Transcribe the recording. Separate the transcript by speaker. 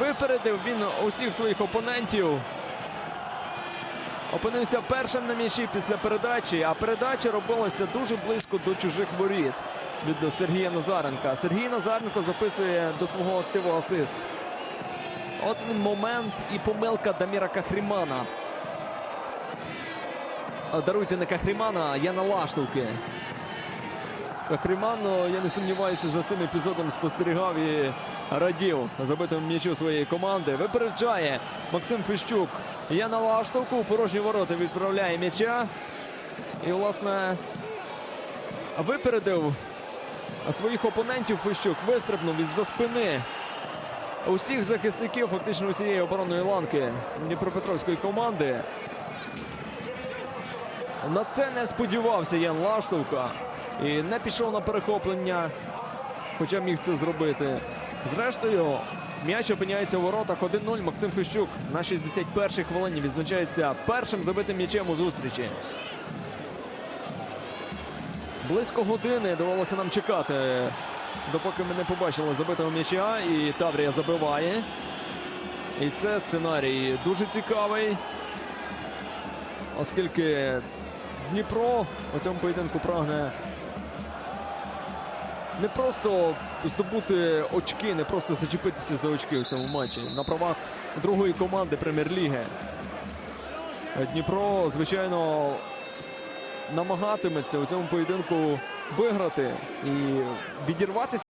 Speaker 1: Випередив він усіх своїх опонентів. Опинився першим на м'ячі після передачі, а передача робилася дуже близько до чужих воріт від Сергія Назаренка. Сергій Назаренко записує до свого активу асист. От він момент і помилка Даміра Кахрімана. Даруйте не Кахрімана, а Яна Лаштовки. Кахріман, я не сумніваюся, за цим епізодом спостерігав і радів забитому м'ячу своєї команди. Випереджає Максим Фищук. Яна Лаштовку у порожні ворота відправляє м'яча. І, власне, випередив своїх опонентів Фищук. Вистрибнув із-за спини усіх захисників фактично усієї оборонної ланки Дніпропетровської команди. На це не сподівався Ян Лаштовка і не пішов на перехоплення, хоча міг це зробити. Зрештою, м'яч опиняється у воротах 1-0. Максим Фищук на 61-й хвилині відзначається першим забитим м'ячем у зустрічі. Близько години довелося нам чекати, допоки ми не побачили забитого м'яча. І Таврія забиває. І це сценарій дуже цікавий, оскільки Дніпро у цьому поєдинку прагне не просто здобути очки, не просто зачепитися за очки у цьому матчі на правах другої команди прем'єр-ліги. Дніпро, звичайно, намагатиметься у цьому поєдинку виграти і відірватися.